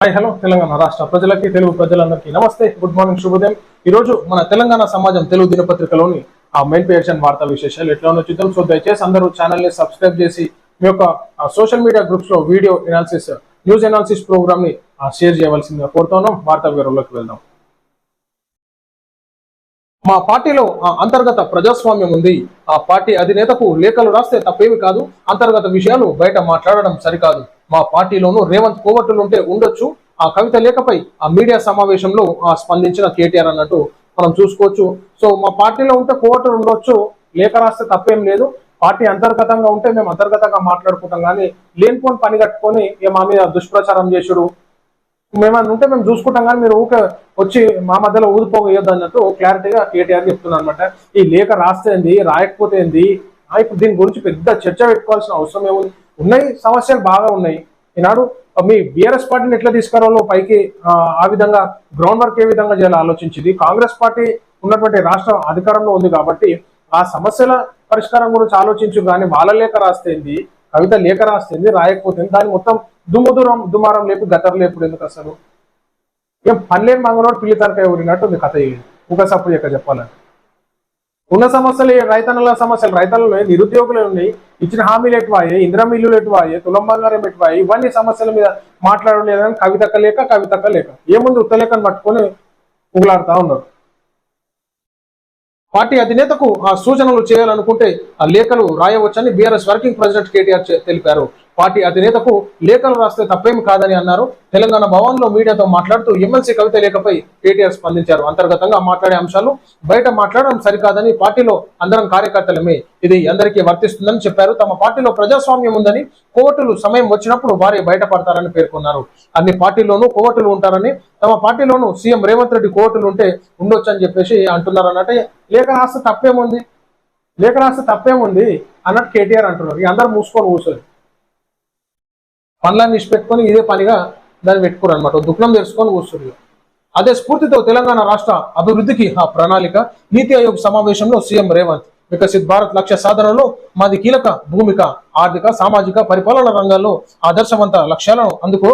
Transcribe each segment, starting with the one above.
Hi hello Telangana రాష్ట్ర ప్రజలకి తెలుగు ప్రజలందరికీ నమస్తే. గుడ్ మార్నింగ్ శుభోదయం. ఈ రోజు మన తెలంగాణ సమాజం తెలుగు దినపత్రికలోని ఆ మెయిన్ పేషన్ వార్తా విశేషాలు ఎట్లా ఉన్నో చూద్దాం. సో దయచేసి అందరూ ఛానల్ని సబ్స్క్రైబ్ చేసి మీ యొక్క సోషల్ మీడియా గ్రూప్స్లో వీడియో ఎనాలిసిస్ న్యూస్ ఎనాలిసిస్ ప్రోగ్రామ్ని షేర్ చేయవలసిందిగా కోరుతున్నాం. వార్తా వివరంలోకి వెళ్దాం. మా పార్టీలో ఆ, అంతర్గత ప్రజాస్వామ్యం ఉంది. ఆ పార్టీ అధినేతకు లేఖలు రాస్తే తప్పేమి కాదు. అంతర్గత విషయాలు బయట మాట్లాడడం సరికాదు. మా పార్టీలోనూ రేవంత్ కోవట్టులు ఉంటే ఉండొచ్చు. ఆ కవిత లేఖపై ఆ మీడియా సమావేశంలో ఆ, స్పందించిన కేటీఆర్ అన్నట్టు మనం చూసుకోవచ్చు. సో మా పార్టీలో ఉంటే కోవట్టులు ఉండొచ్చు. లేఖ రాస్తే తప్పేం లేదు. పార్టీ అంతర్గతంగా ఉంటే మేము అంతర్గతంగా మాట్లాడుకుంటాం. కానీ లేనిపోని పని కట్టుకొని ఏ మా మీద దుష్ప్రచారం చేసుడు మేమన్నా ఉంటే మేము చూసుకుంటాం. కానీ మీరు ఊకే వచ్చి మా మధ్యలో ఊదిపోయేద్దు అన్నట్టు క్లారిటీగా కేటీఆర్ చెప్తున్నారు అనమాట ఈ లేఖ రాస్తే ఏంది? రాయకపోతే ఏంది? ఆ, ఇప్పుడు దీని గురించి పెద్ద చర్చ పెట్టుకోవాల్సిన అవసరం ఏముంది? ఉన్నాయి సమస్యలు బాగా ఉన్నాయి. ఈనాడు మీ బీఆర్ఎస్ పార్టీని ఎట్లా తీసుకురావాలో పైకి ఆ, విధంగా గ్రౌండ్ వర్క్ ఏ విధంగా చేయాలో ఆలోచించింది. కాంగ్రెస్ పార్టీ ఉన్నటువంటి రాష్ట్రం అధికారంలో ఉంది కాబట్టి ఆ సమస్యల పరిష్కారం గురించి ఆలోచించు కానీ వాళ్ళ లేఖ రాస్తేంది కవిత లేఖ రాస్తేంది రాయకపోతే దాన్ని మొత్తం దుమ్ముదురం దుమారం లేపు గతరు లేపుడు ఎందుకు అసలు? ఏం పల్లెం మంగనోడు పిల్లి తరకాయ ఊరినట్టు ఉంది కథ ఇది. ఒక సప్పుడు చెప్పాలంటే. ఉన్న సమస్యలు రైతన్నుల రైతన్నల సమస్యలు రైతన్నలు నిరుద్యోగులు ఉన్నాయి ఇచ్చిన హామీలు ఎటువాయి ఇంద్రం ఇల్లులు ఎటువాయి తులం బంగారం ఎటువాయి ఇవన్నీ సమస్యల మీద మాట్లాడలేదని కవితక్క లేక కవితక్క లేక. ఏముంది ఉత్తలేఖను పట్టుకొని ఉగులాడుతా ఉన్నారు. పార్టీ అధినేతకు ఆ సూచనలు చేయాలనుకుంటే ఆ లేఖలు రాయవచ్చని బీఆర్ఎస్ వర్కింగ్ ప్రెసిడెంట్ కేటీఆర్ తెలిపారు. పార్టీ అధినేతకు లేఖలు రాస్తే తప్పేమి కాదని అన్నారు. తెలంగాణ భవన్లో మీడియాతో మాట్లాడుతూ ఎమ్మెల్సీ కవిత లేఖపై కేటీఆర్ స్పందించారు. అంతర్గతంగా మాట్లాడే అంశాలు బయట మాట్లాడడం సరికాదని పార్టీలో అందరం కార్యకర్తలమే. ఇది అందరికీ వర్తిస్తుందని చెప్పారు. తమ పార్టీలో ప్రజాస్వామ్యం ఉందని కోవటులు సమయం వచ్చినప్పుడు వారే బయటపడతారని పేర్కొన్నారు. అన్ని పార్టీల్లోనూ కోవటులు ఉంటారని తమ పార్టీలోనూ సీఎం రేవంత్ రెడ్డి కోవటులు ఉంటే ఉండొచ్చు అని చెప్పేసి అంటున్నారు అన్నట్టే లేఖ రాస్తే తప్పేముంది? లేఖ రాస్తే తప్పేముంది? అన్నట్టు కేటీఆర్ అంటున్నారు. ఇక అందరు మూసుకొని కూర్చొని పనులన్నీ పెట్టుకొని ఇదే పనిగా దాన్ని పెట్టుకోరు అనమాట దుఃఖం తెలుసుకొని కూర్చున్నారు. అదే స్ఫూర్తితో తెలంగాణ రాష్ట్ర అభివృద్ధికి ఆ ప్రణాళిక నీతి ఆయోగ్ సమావేశంలో సీఎం రేవంత్ వికసిత్ భారత్ లక్ష్య సాధనలో మాది కీలక భూమిక ఆర్థిక సామాజిక పరిపాలన రంగాల్లో ఆదర్శవంత లక్ష్యాలను అందుకు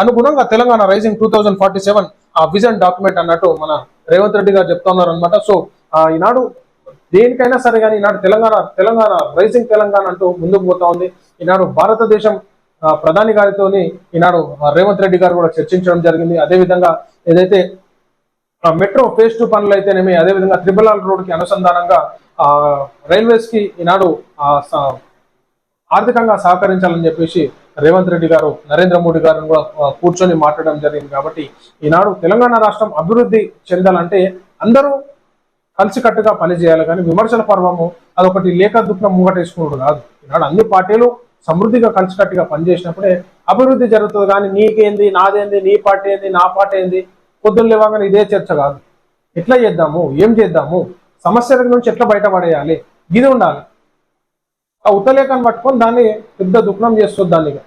అనుగుణంగా Telangana rising two thousand forty seven ఆ విజన్ డాక్యుమెంట్ అన్నట్టు మన రేవంత్ రెడ్డి గారు చెప్తా ఉన్నారనమాట సో ఆ, ఈనాడు దేనికైనా సరే కానీ ఈనాడు తెలంగాణ తెలంగాణ రైజింగ్ తెలంగాణ అంటూ ముందుకు పోతా ఉంది. ఈనాడు భారతదేశం ప్రధాని గారితోని ఈనాడు రేవంత్ రెడ్డి గారు కూడా చర్చించడం జరిగింది. అదేవిధంగా ఏదైతే ఆ, మెట్రో ఫేజ్ టూ పనులు అయితేనేమి అదేవిధంగా త్రిబుల్ ఆల్ రోడ్కి అనుసంధానంగా ఆ, రైల్వేస్కి ఈనాడు ఆ, స- ఆర్థికంగా సహకరించాలని చెప్పేసి రేవంత్ రెడ్డి గారు నరేంద్ర మోడీ గారు కూడా కూర్చొని మాట్లాడడం జరిగింది. కాబట్టి ఈనాడు తెలంగాణ రాష్ట్రం అభివృద్ధి చెందాలంటే అందరూ కలిసికట్టుగా పనిచేయాలి. కానీ విమర్శల పర్వము అదొకటి లేఖ దుఃఖం ముంగటేసుకున్నాడు కాదు. ఈనాడు అన్ని పార్టీలు సమృద్ధిగా కలిసికట్టుగా పనిచేసినప్పుడే అభివృద్ధి జరుగుతుంది. కానీ నీకేంది నాదేంది నీ పార్టీ ఏంది నా పార్టీ ఏంది? పొద్దున్న లేవగానే ఇదే చర్చ కాదు. ఎట్లా చేద్దాము? ఏం చేద్దాము? సమస్యల నుంచి ఎట్లా బయటపడేయాలి? ఇది ఉండాలి. ఆ ఉత్తలేఖను పట్టుకొని దాన్ని పెద్ద దుఃఖం చేస్తుంది దాన్ని. ఇక.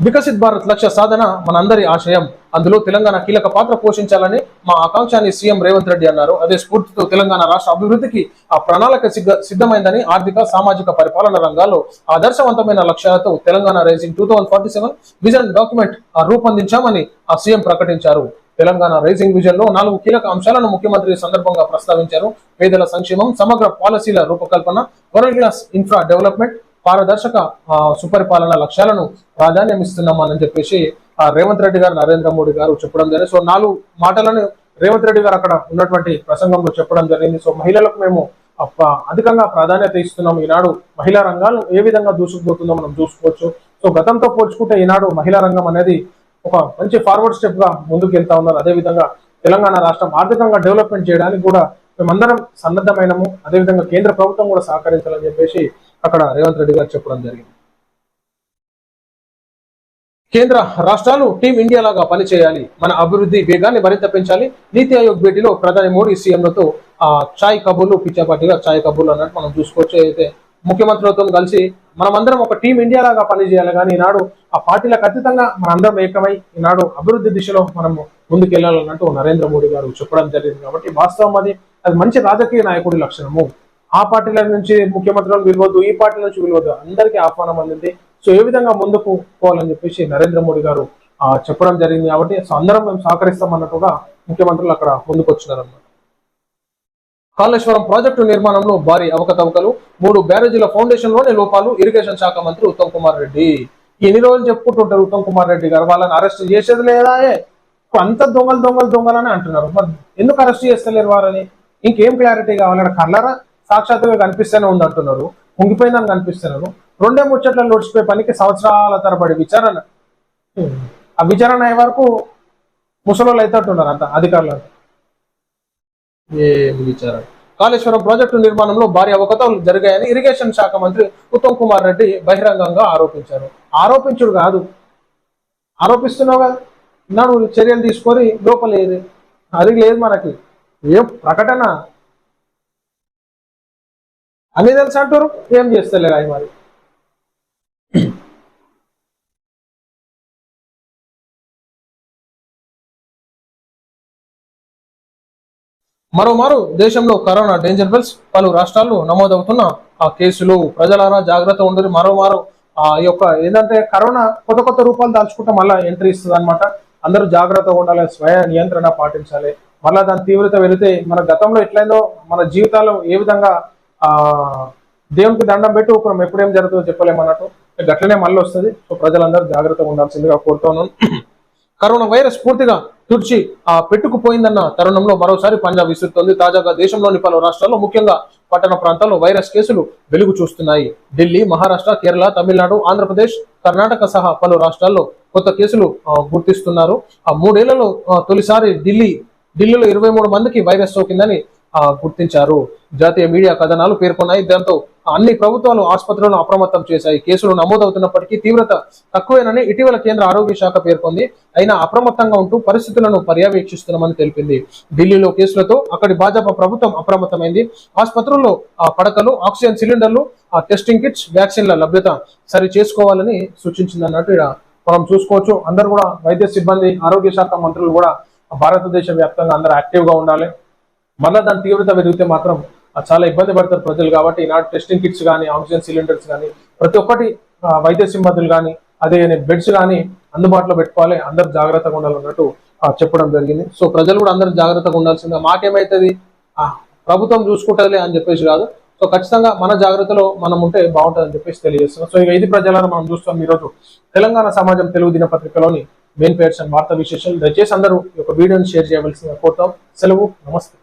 వికసిత్ భారత్ లక్ష్య సాధన మనందరి ఆశయం. అందులో తెలంగాణ కీలక పాత్ర పోషించాలని మా ఆకాంక్షాన్ని సీఎం రేవంత్ రెడ్డి అన్నారు. అదే స్ఫూర్తితో తెలంగాణ రాష్ట్ర అభివృద్ధికి ఆ ప్రణాళిక సిద్ధ సిద్ధమైందని ఆర్థిక సామాజిక పరిపాలన రంగాల్లో ఆదర్శవంతమైన లక్ష్యాలతో Telangana rising two thousand forty seven vision document రూపొందించామని ఆ సీఎం ప్రకటించారు. తెలంగాణ రైజింగ్ విజన్లో నాలుగు కీలక అంశాలను ముఖ్యమంత్రి సందర్భంగా ప్రస్తావించారు. పేదల సంక్షేమం సమగ్ర పాలసీల రూపకల్పన వరల్డ్ క్లాస్ ఇన్ఫ్రా డెవలప్మెంట్ పారదర్శక సుపరిపాలన లక్ష్యాలను ప్రాధాన్యమిస్తున్నామని చెప్పేసి ఆ, రేవంత్ రెడ్డి గారు నరేంద్ర మోడీ గారు చెప్పడం జరిగింది. సో నాలుగు మాటలను రేవంత్ రెడ్డి గారు అక్కడ ఉన్నటువంటి ప్రసంగంలో చెప్పడం జరిగింది. సో మహిళలకు మేము అధికంగా ప్రాధాన్యత ఇస్తున్నాం ఈనాడు మహిళా రంగాలు ఏ విధంగా దూసుకుపోతుందో మనం చూసుకోవచ్చు. సో గతంతో పోల్చుకుంటే ఈనాడు మహిళా రంగం అనేది ఒక మంచి ఫార్వర్డ్ స్టెప్గా ముందుకు వెళ్తా ఉన్నారు అదేవిధంగా తెలంగాణ రాష్ట్రం ఆర్థికంగా డెవలప్మెంట్ చేయడానికి కూడా మేమందరం సన్నద్ధమైనము. అదేవిధంగా కేంద్ర ప్రభుత్వం కూడా సహకరించాలని చెప్పేసి అక్కడ రేవంత్ రెడ్డి గారు చెప్పడం జరిగింది. కేంద్ర రాష్ట్రాలు టీం ఇండియా లాగా పనిచేయాలి మన అభివృద్ధి వేగాన్ని మరింత పెంచాలి నీతి ఆయోగ్ భేటీలో ప్రధాని మోడీ సీఎంలతో ఆ చాయ్ కబుర్లు పిచ్చాపాటిగా చాయ్ కబుర్లు అన్నట్టు మనం చూసుకోవచ్చు. అయితే ముఖ్యమంత్రులతో కలిసి మనమందరం ఒక టీం ఇండియా లాగా పనిచేయాలి కానీ ఈనాడు ఆ పార్టీలకు అతీతంగా మనందరం ఏకమై ఈనాడు అభివృద్ధి దిశలో మనం ముందుకెళ్ళాలన్నట్టు నరేంద్ర మోడీ గారు చెప్పడం జరిగింది కాబట్టి వాస్తవం అది. అది మంచి రాజకీయ నాయకుడి లక్షణము. ఆ పార్టీల నుంచి ముఖ్యమంత్రులను పిలవద్దు ఈ పార్టీల నుంచి పిలవద్దు అందరికీ ఆహ్వానం అందింది. సో ఏ విధంగా ముందుకు పోవాలని చెప్పేసి నరేంద్ర మోడీ గారు ఆ, చెప్పడం జరిగింది కాబట్టి సో అందరం మేము సహకరిస్తాం అన్నట్టుగా ముఖ్యమంత్రులు అక్కడ ముందుకు కాళేశ్వరం ప్రాజెక్టు నిర్మాణంలో భారీ అవకతవకలు మూడు బ్యారేజీల ఫౌండేషన్లోని లోపాలు ఇరిగేషన్ శాఖ మంత్రి ఉత్తమ్ కుమార్ రెడ్డి. ఎన్ని రోజులు చెప్పుకుంటుంటారు ఉత్తమ్ కుమార్ రెడ్డి గారు? వాళ్ళని అరెస్ట్ చేసేది లేదా అంత దొంగలు దొంగలు దొంగలని అంటున్నారు. మరి ఎందుకు అరెస్ట్ చేస్తలేరు వారని? ఇంకేం క్లారిటీ కావాలంటే కళ్ళరా సాక్షాత్తుగా కనిపిస్తూనే ఉంది అంటున్నారు. ఉంగిపోయిందని కనిపిస్తున్నాను రెండే ముచ్చట్ల నోడ్చిపోయే పనికి సంవత్సరాల తరబడి విచారణ. ఆ విచారణ అయ్యే వరకు ముసలోళ్ళు అయితే అంత అధికారులు. ఏ విచారణ? కాళేశ్వరం ప్రాజెక్టు నిర్మాణంలో భారీ అవకతవలు జరిగాయని ఇరిగేషన్ శాఖ మంత్రి ఉత్తమ్ కుమార్ రెడ్డి బహిరంగంగా ఆరోపించారు. ఆరోపించుడు కాదు. ఆరోపిస్తున్నావుగా? నాడు చర్యలు తీసుకొని లోపలేదు అది లేదు మనకి. ఏం ప్రకటన? అన్ని తెలుసు అంటారు ఏం చేస్తలేరు అవి మరి? మరోమారు దేశంలో కరోనా డేంజర్ బెల్స్ పలు రాష్ట్రాల్లో నమోదవుతున్న ఆ కేసులు. ప్రజలారా జాగ్రత్త ఉండరు మరోమారు ఆ యొక్క ఏంటంటే కరోనా కొత్త కొత్త రూపాలు దాల్చుకుంటే మళ్ళీ ఎంట్రీ ఇస్తుంది అనమాట అందరూ జాగ్రత్తగా ఉండాలి స్వయ నియంత్రణ పాటించాలి. మళ్ళా దాని తీవ్రత వెళితే మన గతంలో ఎట్లయిందో మన జీవితాల్లో ఏ విధంగా దేవునికి దండం పెట్టి ఒకరం ఎప్పుడేం జరుగుతుందో చెప్పలేమన్నట్టు గట్లనే మళ్ళీ వస్తుంది. సో ప్రజలందరూ జాగ్రత్తగా ఉండాల్సిందిగా కోరుతున్నాను. కరోనా వైరస్ పూర్తిగా తుడిచి ఆ పెట్టుకుపోయిందన్న తరుణంలో మరోసారి పంజాబ్ విసురుతోంది. తాజాగా దేశంలోని పలు రాష్ట్రాల్లో ముఖ్యంగా పట్టణ ప్రాంతాల్లో వైరస్ కేసులు వెలుగు చూస్తున్నాయి. ఢిల్లీ మహారాష్ట్ర కేరళ తమిళనాడు ఆంధ్రప్రదేశ్ కర్ణాటక సహా పలు రాష్ట్రాల్లో కొత్త కేసులు గుర్తిస్తున్నారు. ఆ మూడేళ్ళలో తొలిసారి ఢిల్లీ ఢిల్లీలో ఇరవై మూడు మందికి వైరస్ సోకిందని గుర్తించారు. జాతీయ మీడియా కథనాలు పేర్కొన్నాయి. దాంతో అన్ని ప్రభుత్వాలు ఆసుపత్రులను అప్రమత్తం చేశాయి. కేసులు నమోదవుతున్నప్పటికీ తీవ్రత తక్కువేనని ఇటీవల కేంద్ర ఆరోగ్య శాఖ పేర్కొంది. అయినా అప్రమత్తంగా ఉంటూ పరిస్థితులను పర్యవేక్షిస్తున్నామని తెలిపింది. ఢిల్లీలో కేసులతో అక్కడి భాజపా ప్రభుత్వం అప్రమత్తమైంది. ఆసుపత్రుల్లో ఆ పడకలు ఆక్సిజన్ సిలిండర్లు ఆ టెస్టింగ్ కిట్స్ వ్యాక్సిన్ల లభ్యత సరి చేసుకోవాలని సూచించిందన్నట్టు ఇక్కడ మనం చూసుకోవచ్చు. అందరూ కూడా వైద్య సిబ్బంది ఆరోగ్య శాఖ మంత్రులు కూడా భారతదేశ వ్యాప్తంగా అందరూ యాక్టివ్గా ఉండాలి. మళ్ళీ దాని తీవ్రత పెరిగితే మాత్రం చాలా ఇబ్బంది పడతారు ప్రజలు కాబట్టి ఈనాడు టెస్టింగ్ కిట్స్ కానీ ఆక్సిజన్ సిలిండర్స్ కానీ ప్రతి ఒక్కటి వైద్య సిబ్బందులు కానీ అదే బెడ్స్ కానీ అందుబాటులో పెట్టుకోవాలి. అందరు జాగ్రత్తగా ఉండాలన్నట్టు ఆ, చెప్పడం జరిగింది. సో ప్రజలు కూడా అందరూ జాగ్రత్తగా ఉండాల్సిందే. మాకేమైతుంది? ప్రభుత్వం చూసుకుంటుందిలే అని చెప్పేసి కాదు. సో ఖచ్చితంగా మన జాగ్రత్తలో మనం ఉంటే బాగుంటుంది అని చెప్పేసి తెలియజేస్తున్నాం. సో ఇక ఇది ప్రజలను మనం చూస్తాం ఈరోజు తెలంగాణ సమాజం తెలుగు దినపత్రికలోని మెయిన్ పేర్స్ అండ్ వార్తా విశేషాలు. దయచేసి అందరూ ఈ యొక్క వీడియోని షేర్ చేయవలసిందిగా కోరుతాం. సెలవు నమస్తే.